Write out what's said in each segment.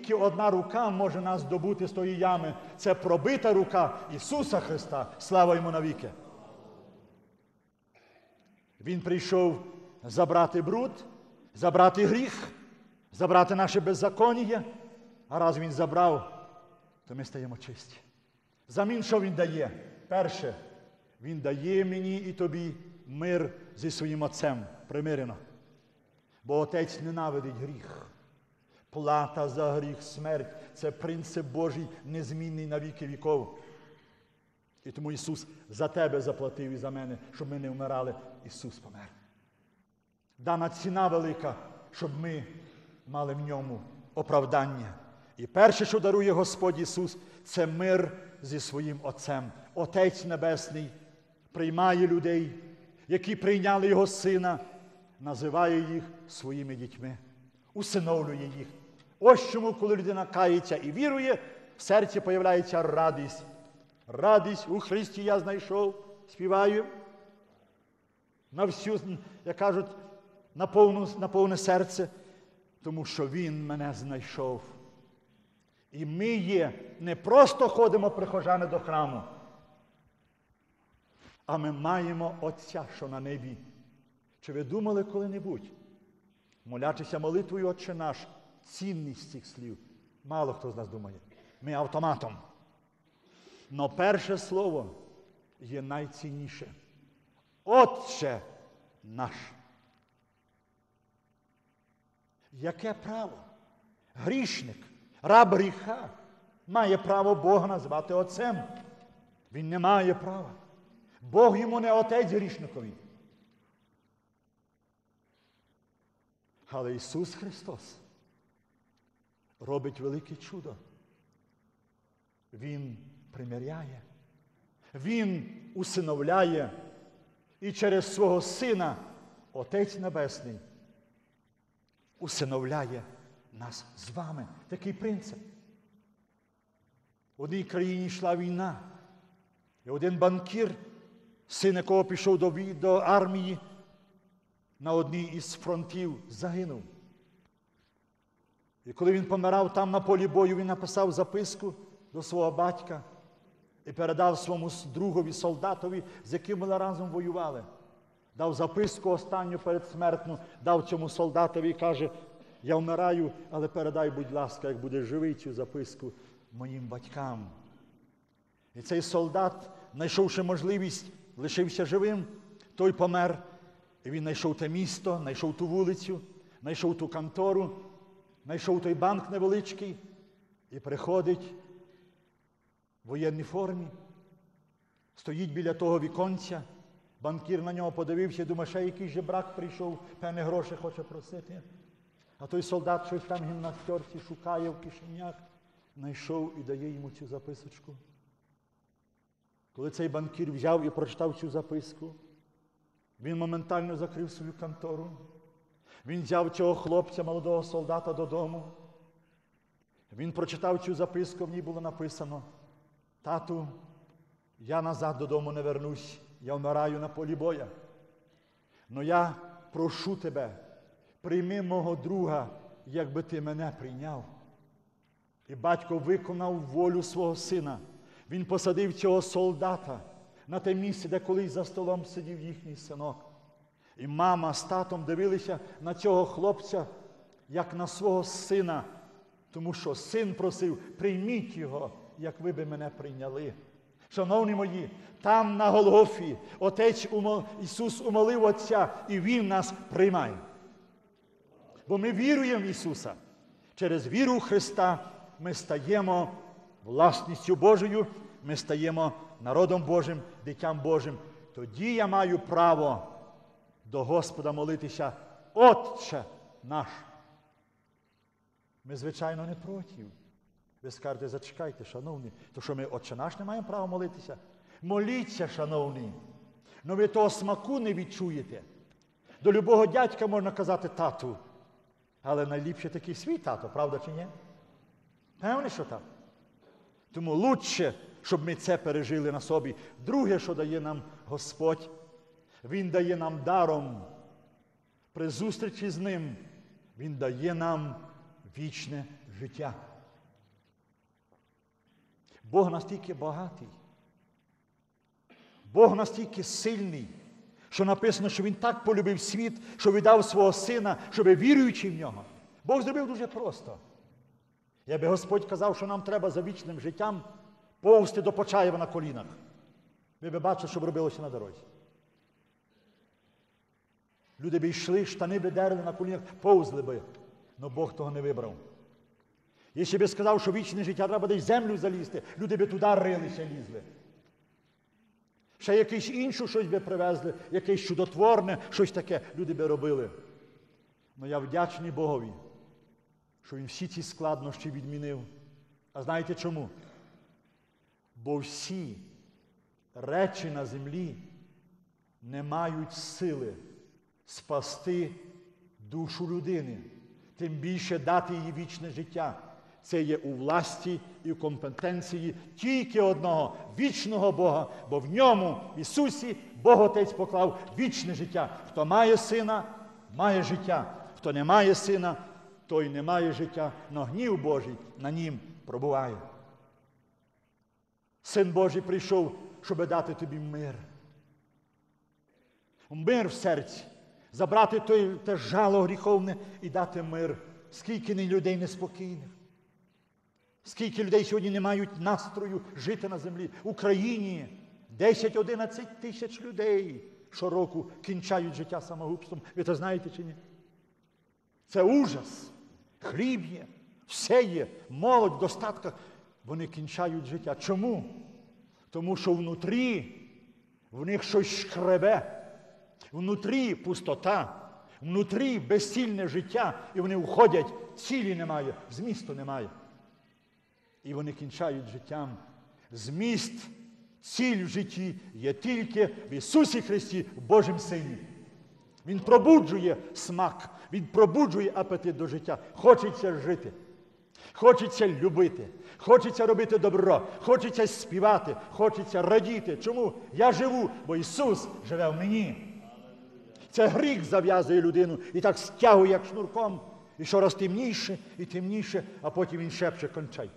Тільки одна рука може нас добути з тої ями. Це пробита рука Ісуса Христа. Слава йому навіки. Він прийшов забрати бруд, забрати гріх, забрати наше беззаконня. А раз він забрав, то ми стаємо чисті. Замін, що він дає? Перше, він дає мені і тобі мир зі своїм Отцем примирено. Бо Отець ненавидить гріх. Плата за гріх, смерть це принцип Божий незмінний на віки віков. І тому Ісус за тебе заплатив і за мене, щоб ми не вмирали. Ісус помер. Дана ціна велика, щоб ми мали в ньому оправдання. І перше, що дарує Господь Ісус, це мир зі своїм Отцем. Отець Небесний приймає людей, які прийняли Його Сина, називає їх своїми дітьми, усиновлює їх. Ось чому, коли людина кається і вірує, в серці появляється радість. Радість у Христі я знайшов, співаю. На всю, як кажуть, на, повну, на повне серце, тому що Він мене знайшов. І ми є, не просто ходимо прихожани до храму, а ми маємо Отця, що на небі. Чи ви думали коли-небудь, молячися молитвою Отче наш, цінність цих слів? Мало хто з нас думає. Ми автоматом. Но перше слово є найцінніше. Отче наш. Яке право? Грішник, раб гріха має право Бога назвати Отцем. Він не має права. Бог йому не отець грішникові. Але Ісус Христос робить велике чудо. Він примиряє, Він усиновляє і через свого Сина Отець Небесний усиновляє нас з вами. Такий принцип. В одній країні йшла війна. І один банкір, син якого пішов до, армії, на одній із фронтів загинув. І коли він помирав там на полі бою, він написав записку до свого батька і передав своєму другові солдатові, з яким вони разом воювали. Дав записку останню передсмертну, дав цьому солдатові і каже, я вмираю, але передай, будь ласка, як буде живий цю записку моїм батькам. І цей солдат, знайшовши можливість, лишився живим, той помер. І він знайшов те місто, знайшов ту вулицю, знайшов ту контору, знайшов той банк невеличкий і приходить в воєнній формі, стоїть біля того віконця. Банкір на нього подивився думає, ще якийсь же брак прийшов, певне гроші хоче просити. А той солдат щось там гімнастерці шукає в кишенях, знайшов і дає йому цю записочку. Коли цей банкір взяв і прочитав цю записку, він моментально закрив свою контору. Він взяв цього хлопця, молодого солдата додому. Він прочитав цю записку, в ній було написано: Тату, я назад додому не вернусь, я вмираю на полі боя. Но я прошу тебе, прийми мого друга, якби ти мене прийняв. І батько виконав волю свого сина. Він посадив цього солдата на те місце, де колись за столом сидів їхній синок. І мама з татом дивилися на цього хлопця, як на свого сина, тому що син просив, прийміть його, як ви би мене прийняли. Шановні мої, там на Голгофі Отець умол... Ісус умолив Отця, і Він нас приймає. Бо ми віруємо в Ісуса. Через віру в Христа ми стаємо власністю Божою, ми стаємо народом Божим, дитям Божим. Тоді я маю право до Господа молитися, Отче наш. Ми, звичайно, не проти. Ви скажете, зачекайте, шановні, то що ми Отче наш не маємо права молитися? Моліться, шановні. Ну ви того смаку не відчуєте. До любого дядька можна казати тату. Але найліпше такий свій тато, правда чи ні? Певне, що так. Тому лучше, щоб ми це пережили на собі. Друге, що дає нам Господь, Він дає нам даром. При зустрічі з Ним Він дає нам вічне життя. Бог настільки багатий, Бог настільки сильний, що написано, що Він так полюбив світ, що віддав свого сина, щоб віруючи в нього. Бог зробив дуже просто. Якби Господь казав, що нам треба за вічним життям повзти до Почаєва на колінах. Ви б бачили, що б робилося на дорозі. Люди б йшли, штани б дерли на колінах, повзли би. Але Бог того не вибрав. Якщо би сказав, що вічне життя треба десь землю залізти, люди би туди рилися лізли. Ще якесь інше щось би привезли, якесь чудотворне, щось таке люди би робили. Але я вдячний Богові, що він всі ці складнощі відмінив. А знаєте чому? Бо всі речі на землі не мають сили спасти душу людини, тим більше дати їй вічне життя. Це є у власті і в компетенції тільки одного вічного Бога, бо в ньому, Ісусі, Бог Отець поклав вічне життя. Хто має сина, має життя. Хто не має сина, той не має життя, но гнів Божий на нім пробуває. Син Божий прийшов, щоб дати тобі мир. Мир в серці, забрати той, те жало гріховне і дати мир. Скільки людей неспокійних. Скільки людей сьогодні не мають настрою жити на землі. В Україні 10-11 тисяч людей щороку кінчають життя самогубством. Ви це знаєте чи ні? Це ужас. Хліб є, все є, молодь в достатках. Вони кінчають життя. Чому? Тому що внутрі в них щось шкребе, внутрі пустота, внутрі безцільне життя, і вони входять, цілі немає, змісту немає. І вони кінчають життям. Зміст, ціль в житті є тільки в Ісусі Христі, в Божім Сині. Він пробуджує смак, Він пробуджує апетит до життя. Хочеться жити, хочеться любити, хочеться робити добро, хочеться співати, хочеться радіти. Чому? Я живу, бо Ісус живе в мені. Це гріх зав'язує людину і так стягує, як шнурком, і щораз темніше і темніше, а потім він шепче кончай.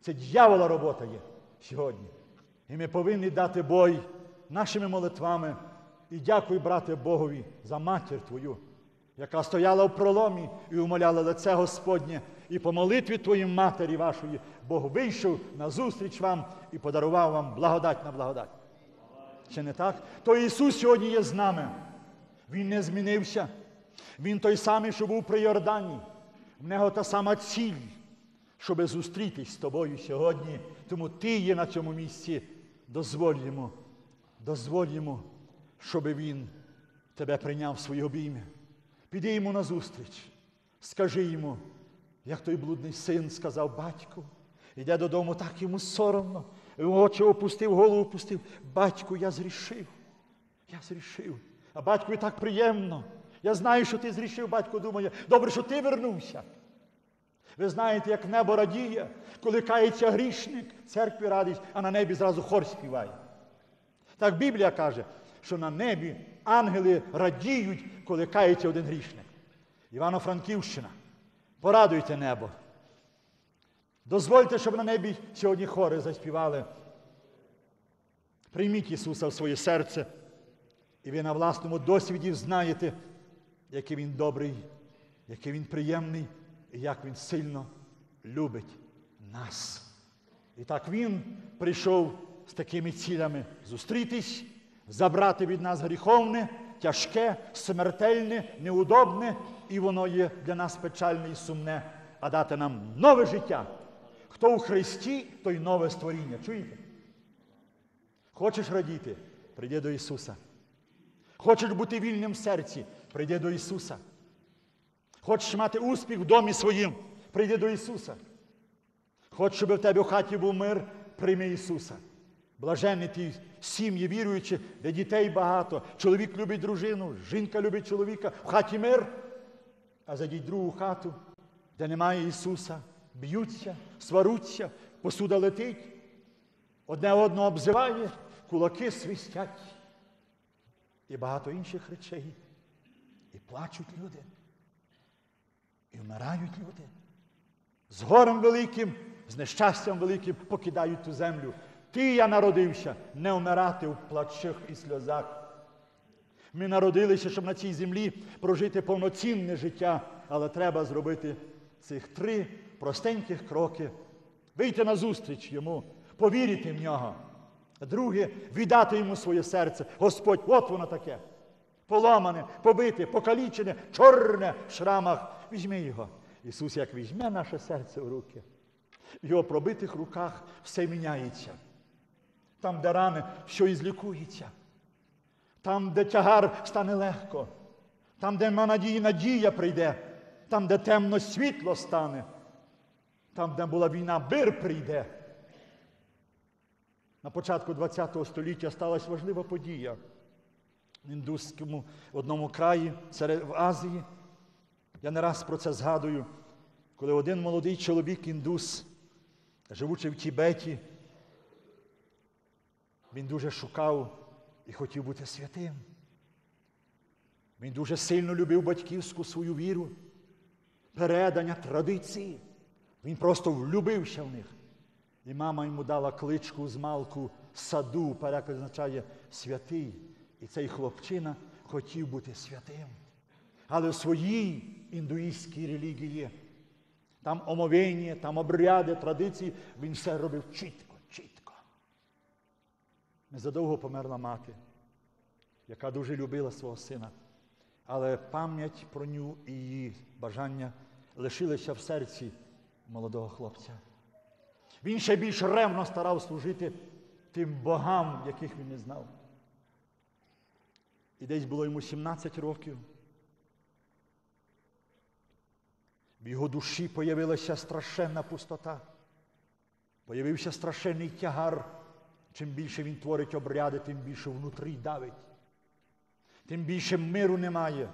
Це дьявола робота є сьогодні. І ми повинні дати бой нашими молитвами. І дякую, брате Богові, за матір твою, яка стояла в проломі і умоляла лице Господнє. І по молитві твоїй матері вашої Бог вийшов на зустріч вам і подарував вам благодать на благодать. Чи не так? То Ісус сьогодні є з нами. Він не змінився. Він той самий, що був при Йордані. В нього та сама ціль, щоб зустрітись з тобою сьогодні. Тому ти є на цьому місці. Дозволь йому, дозволь йому, щоб він тебе прийняв в свої обійми. Піди йому на зустріч. Скажи йому, як той блудний син сказав батьку, йде додому, так йому соромно. Очі опустив, голову опустив. Батьку, я зрішив. Я зрішив. А батькові так приємно. Я знаю, що ти зрішив, батько думає, добре, що ти вернувся. Ви знаєте, як небо радіє, коли кається грішник, церкві радість, а на небі зразу хор співає. Так Біблія каже, що на небі ангели радіють, коли кається один грішник. Івано-Франківщина. Порадуйте небо. Дозвольте, щоб на небі сьогодні хори заспівали. Прийміть Ісуса в своє серце, і ви на власному досвіді знаєте, який Він добрий, який Він приємний і як Він сильно любить нас. І так Він прийшов з такими цілями зустрітись, забрати від нас гріховне, тяжке, смертельне, неудобне, і воно є для нас печальне і сумне, а дати нам нове життя. Хто у Христі, той нове створіння. Чуєте? Хочеш радіти? Прийди до Ісуса. Хочеш бути вільним в серці, прийди до Ісуса. Хочеш мати успіх в домі своїм, прийди до Ісуса. Хочеш, щоб в тебе в хаті був мир, прийми Ісуса. Блаженні ті сім'ї віруючі, де дітей багато, чоловік любить дружину, жінка любить чоловіка, в хаті мир, а зайдіть другу хату, де немає Ісуса, б'ються, сваруться, посуда летить, одне одного обзиває, кулаки свистять. І багато інших речей. І плачуть люди. І вмирають люди. з горем великим, з нещастям великим покидають ту землю. Ти я народився не вмирати в плачах і сльозах. Ми народилися, щоб на цій землі прожити повноцінне життя, але треба зробити цих три простеньких кроки, вийти на зустріч йому, повірити в нього. Друге, віддати йому своє серце. Господь, от воно таке. Поламане, побите, покалічене, чорне в шрамах. Візьми його. Ісус, як візьме наше серце в руки, в його пробитих руках все міняється. Там, де рани, що і злікується. Там, де тягар стане легко, там, де на надії надія прийде, там, де темно світло стане, там, де була війна, бир прийде. На початку ХХ століття сталася важлива подія в індуському одному краї, в Азії. Я не раз про це згадую, коли один молодий чоловік індус, живучи в Тібеті, він дуже шукав і хотів бути святим. Він дуже сильно любив батьківську свою віру, передання традиції. Він просто влюбився в них. І мама йому дала кличку з малку саду, переклад означає святий. І цей хлопчина хотів бути святим. Але в своїй індуїстській релігії, там омовення, там обряди, традиції, він все робив чітко, чітко. Незадовго померла мати, яка дуже любила свого сина. Але пам'ять про ню і її бажання лишилися в серці молодого хлопця. Він ще більш ревно старав служити тим богам, яких він не знав. І десь було йому 17 років. В його душі появилася страшенна пустота, появився страшенний тягар. Чим більше він творить обряди, тим більше внутрі давить, тим більше миру немає.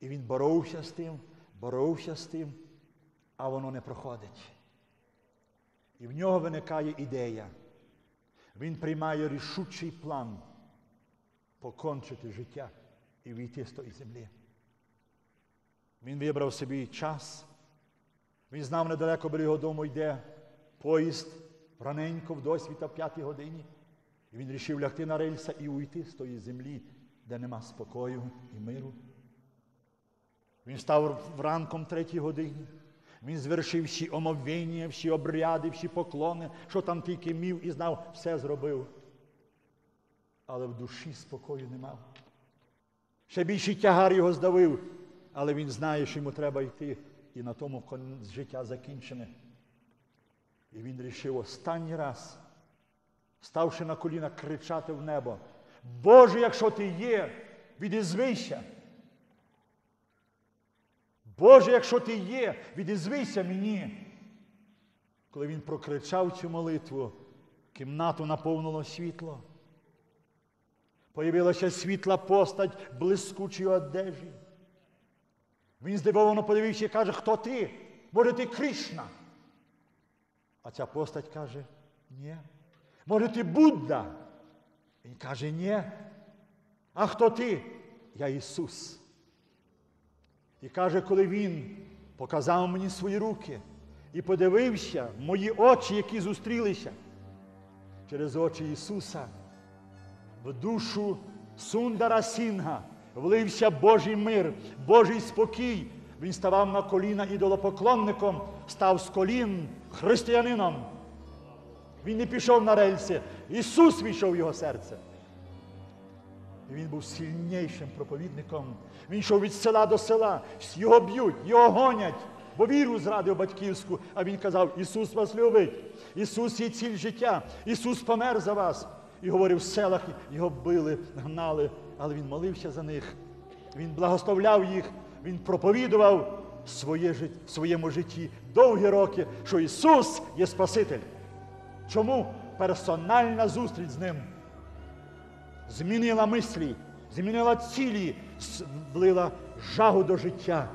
І він боровся з тим, боровся з тим, а воно не проходить. І в нього виникає ідея. Він приймає рішучий план покончити життя і війти з тої землі. Він вибрав собі час. Він знав недалеко біля його дому йде поїзд раненько в досвіта в п'ятій годині. І він рішив лягти на рельса і уйти з тої землі, де нема спокою і миру. Він став вранком третій годині. Він звершив всі омовіння, всі обряди, всі поклони, що там тільки мів і знав, все зробив. Але в душі спокою не мав. Ще більший тягар його здавив, але він знає, що йому треба йти, і на тому життя закінчене. І він вирішив останній раз, ставши на коліна, кричати в небо. Боже, якщо ти є, відізвися. Боже, якщо ти є, відізвися мені. Коли він прокричав цю молитву, кімнату наповнило світло. Появилася світла постать блискучої одежі. Він здивовано подивився і каже, хто ти? Може, ти Кришна? А ця постать каже, ні. Може, ти Будда? Він каже, ні. А хто ти? Я Ісус. І каже, коли Він показав мені свої руки і подивився мої очі, які зустрілися через очі Ісуса, в душу Сундара Сінга влився Божий мир, Божий спокій. Він ставав на коліна ідолопоклонником, став з колін християнином. Він не пішов на рельси. Ісус війшов в його серце. Він був сильнішим проповідником. Він йшов від села до села, його б'ють, його гонять, бо віру зрадив батьківську. А він казав: Ісус вас любить, Ісус є ціль життя, Ісус помер за вас. І говорив в селах, його били, гнали, але Він молився за них. Він благословляв їх, Він проповідував своє, в своєму житті довгі роки, що Ісус є Спаситель. Чому персональна зустріч з Ним змінила мислі, змінила цілі, влила жагу до життя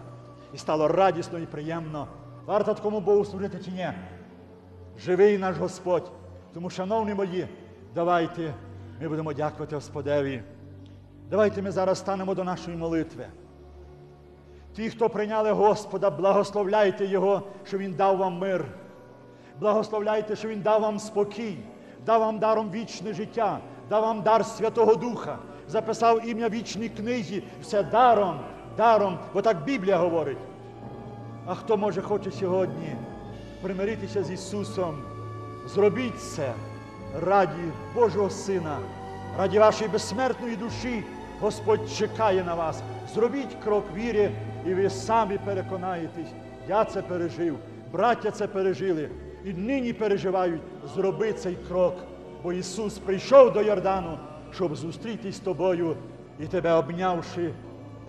і стало радісно і приємно. Варто такому Богу служити чи ні? Живий наш Господь. Тому, шановні мої, давайте ми будемо дякувати Господеві. Давайте ми зараз станемо до нашої молитви. Ті, хто прийняли Господа, благословляйте Його, що Він дав вам мир. Благословляйте, що Він дав вам спокій, дав вам даром вічне життя, дав вам дар Святого Духа, записав ім'я вічній книзі, все даром, даром, бо так Біблія говорить. А хто може хоче сьогодні примиритися з Ісусом, зробіть це раді Божого Сина, раді вашої безсмертної душі. Господь чекає на вас. Зробіть крок віри, і ви самі переконаєтесь. Я це пережив, браття це пережили і нині переживають. Зроби цей крок, бо Ісус прийшов до Йордану, щоб зустрітись з тобою і тебе обнявши,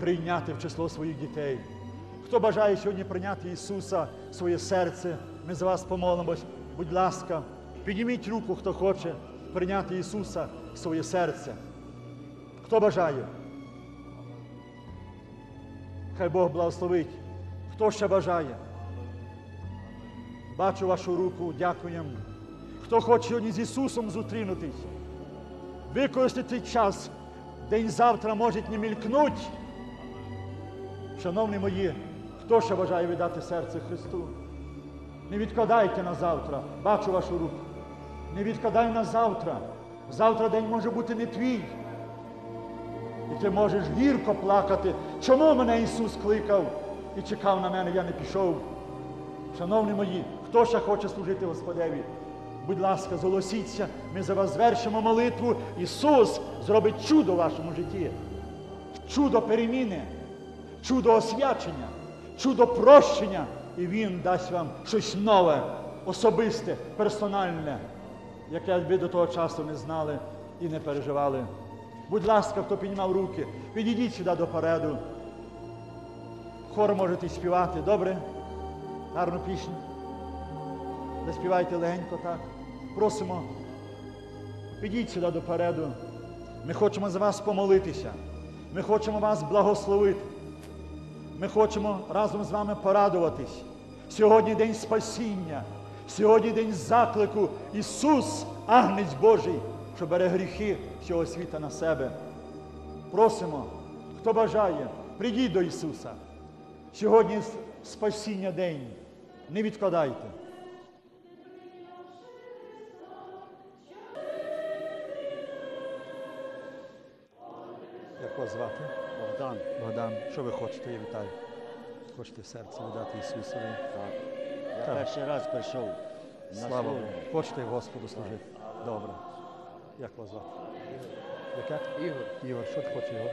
прийняти в число своїх дітей. Хто бажає сьогодні прийняти Ісуса в своє серце, ми за вас помолимось. Будь ласка, підніміть руку, хто хоче прийняти Ісуса в своє серце. Хто бажає? Хай Бог благословить. Хто ще бажає? Бачу вашу руку, дякуємо. Хто хоче сьогодні з Ісусом зустрінутись, використати час, день завтра може не мількнуть. Шановні мої, хто ще бажає віддати серце Христу? Не відкладайте на завтра. Бачу вашу руку. Не відкладай на завтра. Завтра день може бути не твій. І ти можеш гірко плакати. Чому мене Ісус кликав і чекав на мене, я не пішов? Шановні мої, хто ще хоче служити Господеві? Будь ласка, зголосіться, ми за вас звершимо молитву. Ісус зробить чудо в вашому житті. Чудо переміни, чудо освячення, чудо прощення. І Він дасть вам щось нове, особисте, персональне, яке ви до того часу не знали і не переживали. Будь ласка, хто піднімав руки, підійдіть сюди допереду. Хор можете співати, добре? Гарну пісню. Заспівайте легенько так. Просимо. Підіть сюди допереду. Ми хочемо за вас помолитися. Ми хочемо вас благословити. Ми хочемо разом з вами порадуватись. Сьогодні день спасіння, сьогодні день заклику. Ісус, Агнець Божий, що бере гріхи всього світа на себе. Просимо, хто бажає, прийдіть до Ісуса. Сьогодні спасіння день. Не відкладайте. Вас звати? Богдан. Богдан, що ви хочете? Я вітаю. Хочете серце віддати Ісусові. Так. Я Так. перший раз прийшов на Слава Богу. Хочете Господу служити? Добре. Як вас звати? Яке? Ігор, Ігор, що ти хочеш, Ігор?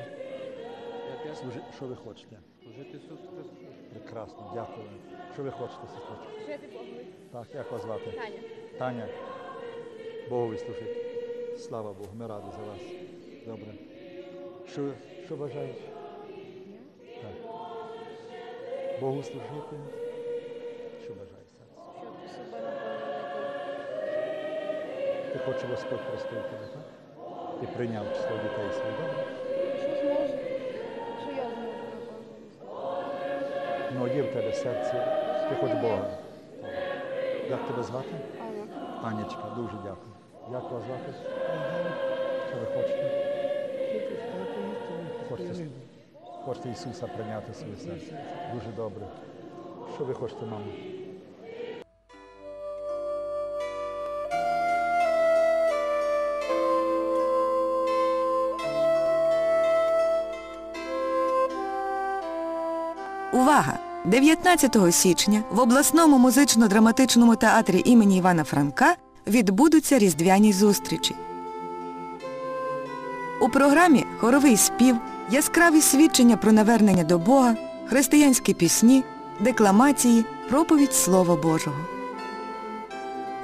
як Служи... Що ви хочете? служити Ісусу Христу. Прекрасно, дякую. Що ви хочете, сестричко? Жити Богові. Так, як вас звати? Таня. Таня. Богові служити. Слава Богу, ми раді за вас. Добре. Що, що бажаєш? Так. Богу служити. Що бажаєш наповнити. Ти хочеш Господь простив тебе, так? Ти прийняв число дітей своїх, добре? Що зможу? Що я зможу? Ну, є в тебе серце, ти хоч Бога. Як тебе звати? Анна. Анічка, дуже дякую. Як вас звати? Що ви хочете? Хочете, хочете Ісуса прийняти в своє серце. Дуже добре. Що ви хочете, мамо? Увага! 19 січня в обласному музично-драматичному театрі імені Івана Франка відбудуться різдвяні зустрічі. Програмі хоровий спів, яскраві свідчення про навернення до Бога, християнські пісні, декламації, проповідь Слова Божого.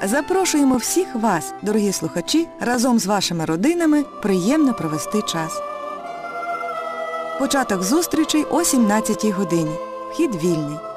Запрошуємо всіх вас, дорогі слухачі, разом з вашими родинами приємно провести час. Початок зустрічей о 17 годині. Вхід вільний.